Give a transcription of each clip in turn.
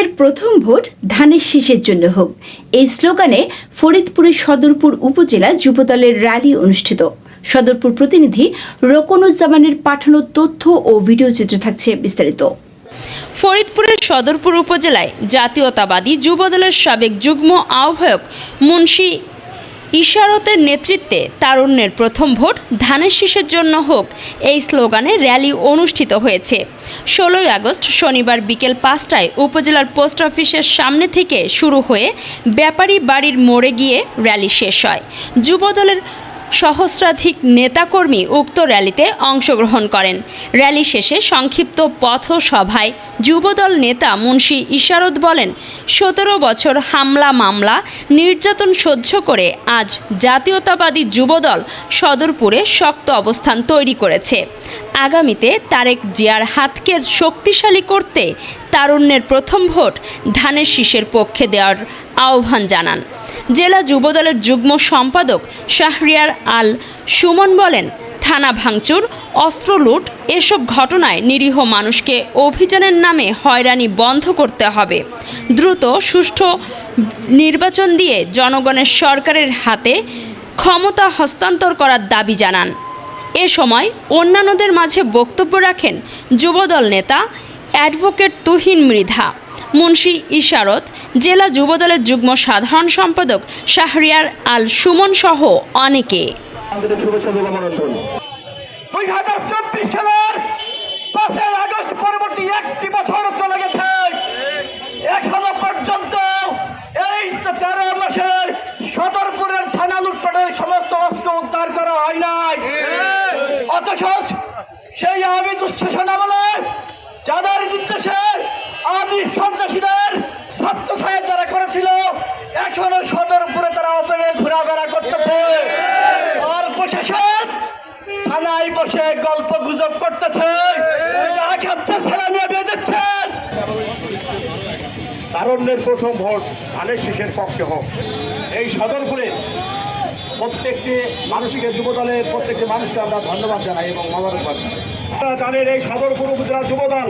যুবদলের প্রথম ভোট ধানের শীষের জন্য হোক। এই স্লোগানে ফরিদপুরের সদরপুর উপজেলা যুবদলের র্যালি অনুষ্ঠিত। সদরপুর প্রতিনিধি রকনুজ্জামানের পাঠানো তথ্য ও ভিডিও চিত্র থাকছে বিস্তারিত। ফরিদপুরের সদরপুর উপজেলায় জাতীয়তাবাদী যুবদলের সাবেক যুগ্ম আহ্বায়ক মুন্সি ইশারতের নেতৃত্বে তারুণ্যের প্রথম ভোট ধানের শীষের জন্য হোক, এই স্লোগানে র্যালি অনুষ্ঠিত হয়েছে। ষোলোই আগস্ট শনিবার বিকেল পাঁচটায় উপজেলার পোস্ট অফিসের সামনে থেকে শুরু হয়ে ব্যাপারী বাড়ির মোড়ে গিয়ে র্যালি শেষ হয়। যুবদলের সহস্রাধিক নেতাকর্মী উক্ত র্যালিতে অংশগ্রহণ করেন। র্যালি শেষে সংক্ষিপ্ত পথসভায় যুবদল নেতা মুন্সি ইশারত বলেন, সতেরো বছর হামলা মামলা নির্যাতন সহ্য করে আজ জাতীয়তাবাদী যুবদল সদরপুরে শক্ত অবস্থান তৈরি করেছে। আগামীতে তারেক জিয়ার হাতকে শক্তিশালী করতে তারুণ্যের প্রথম ভোট ধানের শীষের পক্ষে দেওয়ার আহ্বান জানান। জেলা যুবদলের যুগ্ম সম্পাদক শাহরিয়ার আল সুমন বলেন, থানা ভাঙচুর, অস্ত্র লুট, এসব ঘটনায় নিরীহ মানুষকে অভিযানের নামে হয়রানি বন্ধ করতে হবে। দ্রুত সুষ্ঠু নির্বাচন দিয়ে জনগণের সরকারের হাতে ক্ষমতা হস্তান্তর করার দাবি জানান। এ সময় অন্যান্যদের মাঝে বক্তব্য রাখেন যুবদল নেতা অ্যাডভোকেট তুহিন মৃধা। মুন্সি ইশারত, জেলা যুবদলের যুগ্ম সাধারণ সম্পাদক শাহরিয়ার আল সুমন সহ অনেকে। দুই হাজার চব্বিশ সালের আগস্ট পরবর্তী একটি বছর চলে পর্যন্ত এই তেরো সমস্ত অস্ত্র উদ্ধার করা হয় নাই। সেই আমি দুঃশাসন আমলে যাদের নির্দেশে আমি সন্ত্রাসীদের ছাত্র সাহেব যারা করেছিল এখনও সদরপুরে তারা ওপেনে ঘোরাফেরা করতেছে আর প্রশাসন থানায় বসে গল্প গুজব করতেছে। খাচ্ছে ছেলে তারণ্যের প্রথম ভোট ধানের শীষের পক্ষে হোক। এই সদরপুরে প্রত্যেকটি মানুষকে যুবদলের প্রত্যেকটি মানুষকে আমরা ধন্যবাদ জানাই এবং মোবারকবাদ আপনারা জানেন, এই সদরপুর উপজেলা যুবদল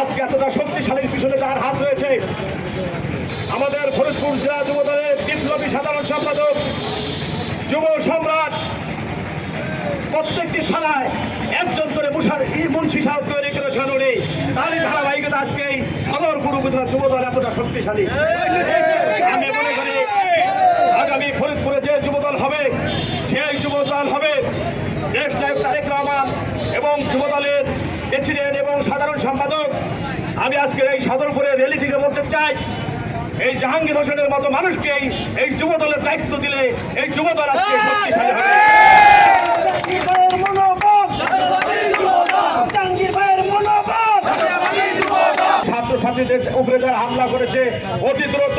আজকে এতটা শক্তিশালীর পিছনে যার হাত রয়েছে। আমাদের ফরিদপুর জেলা যুবদলের বিপ্লবী সাধারণ সম্পাদক, যুব সম্রাট প্রত্যেকটি থানায় একজন করে মুসার মুন্সি সাহেব তৈরি করেছেন উনি। তারই ধারাবাহিকতা আজকে এই সদরপুর উপজেলা যুবদল এতটা শক্তিশালী। আগামী ফরিদপুরে যে যুবদল হবে, সেই যুবদল হবে। দেশ নায়ক তারেক রহমান এবং যুবদলের প্রেসিডেন্ট এবং সাধারণ সম্পাদক। আমি আজকের এই সদরপুরে র্যালি থেকে বলতে চাই, এই জাহাঙ্গীর হোসেনের মতো মানুষকে এই- এই যুবদলের দায়িত্ব দিলে এই যুবদল আজকে শক্তিশালী হবে। ছাত্রছাত্রীদের উপরে যারা হামলা করেছে অতি দ্রুত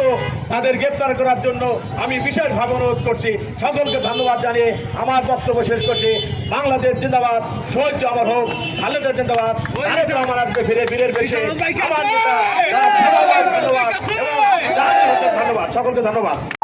তাদের গ্রেপ্তার করার জন্য আমি বিশেষভাবে অনুরোধ করছি। সকলকে ধন্যবাদ জানিয়ে আমার বক্তব্য শেষ করছি। বাংলাদেশ জিন্দাবাদ সহ্য আমার হোক খালেদের জিন্দাবাদ রহমান আসবে ফিরে বীরের বেশে। আমার ধন্যবাদ। সকলকে ধন্যবাদ।